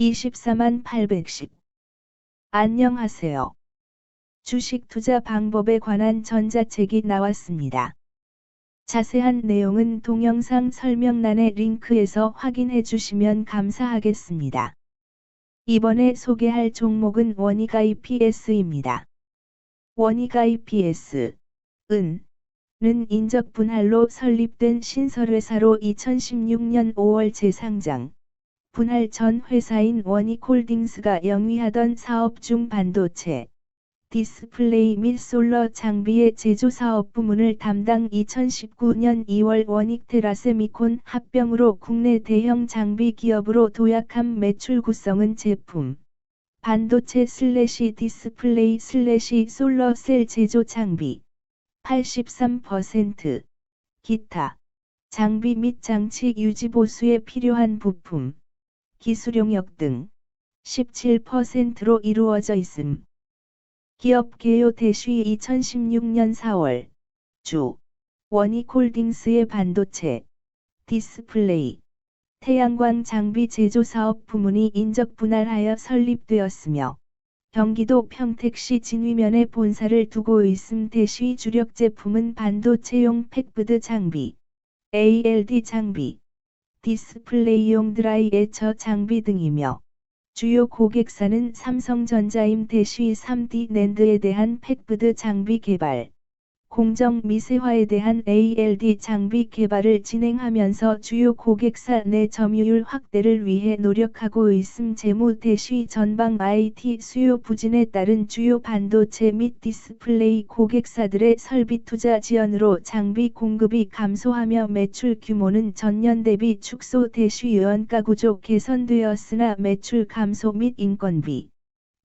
24만 810. 안녕하세요. 주식 투자 방법에 관한 전자책이 나왔습니다. 자세한 내용은 동영상 설명란의 링크에서 확인해 주시면 감사하겠습니다. 이번에 소개할 종목은 원익 IPS입니다. 원익 IPS, 은, 는 인적 분할로 설립된 신설회사로 2016년 5월 재상장. 분할 전 회사인 원익홀딩스가 영위하던 사업 중 반도체, 디스플레이 및 솔러 장비의 제조 사업 부문을 담당 2019년 2월 원익 테라세미콘 합병으로 국내 대형 장비 기업으로 도약한 매출 구성은 제품, 반도체 슬래시 디스플레이 슬래시 솔러 셀 제조 장비 83%, 기타, 장비 및 장치 유지 보수에 필요한 부품, 기술용역 등 17%로 이루어져 있음. 기업 개요 대시 2016년 4월 주 원익홀딩스의 반도체, 디스플레이, 태양광 장비 제조 사업 부문이 인적 분할하여 설립되었으며 경기도 평택시 진위면에 본사를 두고 있음 대시 주력 제품은 반도체용 팩브드 장비, ALD 장비, 디스플레이용 드라이 에처 장비 등이며 주요 고객사는 삼성전자임 대시 3D 낸드에 대한 팩브드 장비 개발, 공정 미세화에 대한 ALD 장비 개발을 진행하면서 주요 고객사 내 점유율 확대를 위해 노력하고 있음 재무 대시 전방 IT 수요 부진에 따른 주요 반도체 및 디스플레이 고객사들의 설비 투자 지연으로 장비 공급이 감소하며 매출 규모는 전년 대비 축소 대시 연가 구조 개선되었으나 매출 감소 및 인건비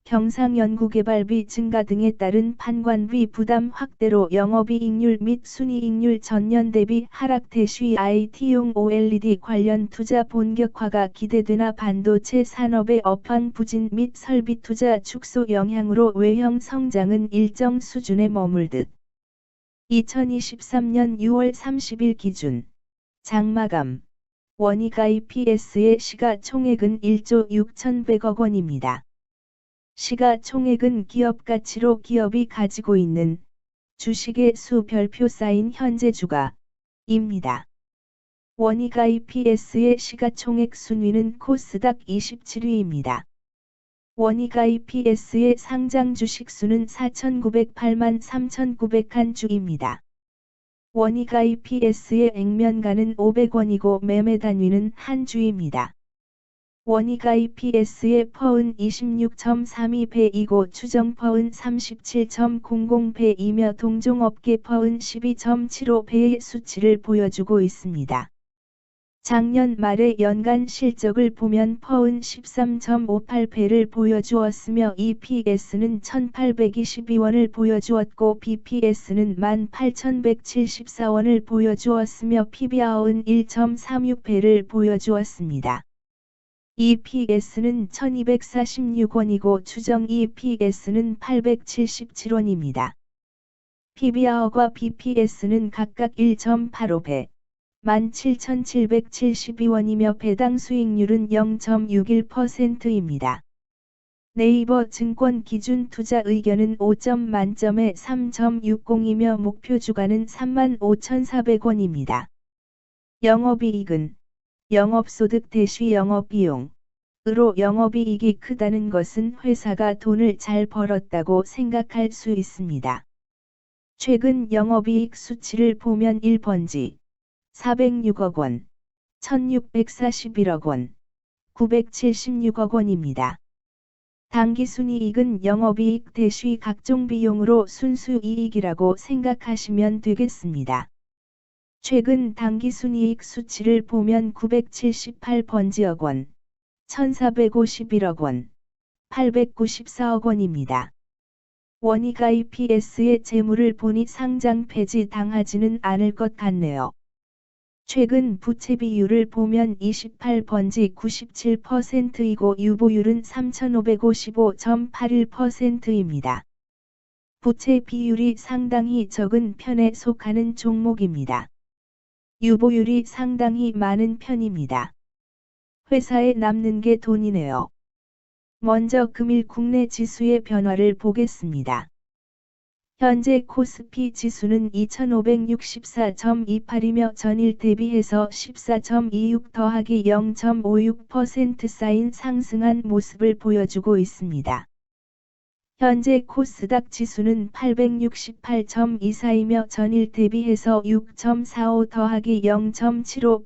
경상연구개발비 증가 등에 따른 판관비 부담 확대로 영업이익률 및 순이익률 전년 대비 하락 대시 IT용 OLED 관련 투자 본격화가 기대되나 반도체 산업의 업황 부진 및 설비 투자 축소 영향으로 외형 성장은 일정 수준에 머물듯 2023년 6월 30일 기준 장마감 원익 IPS의 시가총액은 1조 6,100억 원입니다. 시가총액은 기업 가치로 기업이 가지고 있는 주식의 수 별표 쌓인 현재 주가입니다. 원익 IPS의 시가총액 순위는 코스닥 27위입니다. 원익 IPS의 상장 주식 수는 4,908만 3,900한 주입니다. 원익 IPS의 액면가는 500원이고 매매 단위는 한 주입니다. 원익 IPS의 퍼은 26.32배이고 추정 퍼은 37.00배이며 동종업계 퍼은 12.75배의 수치를 보여주고 있습니다. 작년 말의 연간 실적을 보면 퍼은 13.58배를 보여주었으며 EPS는 1822원을 보여주었고 BPS는 18,174원을 보여주었으며 PBR은 1.36배를 보여주었습니다. EPS는 1246원이고 추정 EPS는 877원입니다. PBR과 BPS는 각각 1.85배, 17,772원이며 배당 수익률은 0.61%입니다. 네이버 증권 기준 투자 의견은 5점 만점에 3.60이며 목표 주가는 35,400원입니다. 영업이익은 영업소득 대시 영업비용. 으로 영업이익이 크다는 것은 회사가 돈을 잘 벌었다고 생각할 수 있습니다. 최근 영업이익 수치를 보면 1번지 406억 원, 1641억 원, 976억 원입니다. 당기순이익은 영업이익 대시 각종 비용으로 순수이익이라고 생각하시면 되겠습니다. 최근 당기순이익 수치를 보면 978번지억 원, 1451억 원, 894억 원입니다. 원익 IPS의 재물을 보니 상장 폐지 당하지는 않을 것 같네요. 최근 부채 비율을 보면 28번지 97%이고 유보율은 3555.81%입니다. 부채 비율이 상당히 적은 편에 속하는 종목입니다. 유보율이 상당히 많은 편입니다. 회사에 남는 게 돈이네요. 먼저 금일 국내 지수의 변화를 보겠습니다. 현재 코스피 지수는 2564.28이며 전일 대비해서 14.26 더하기 0.56% 쌓인 상승한 모습을 보여주고 있습니다. 현재 코스닥 지수는 868.24이며 전일 대비해서 6.45 더하기 0.75%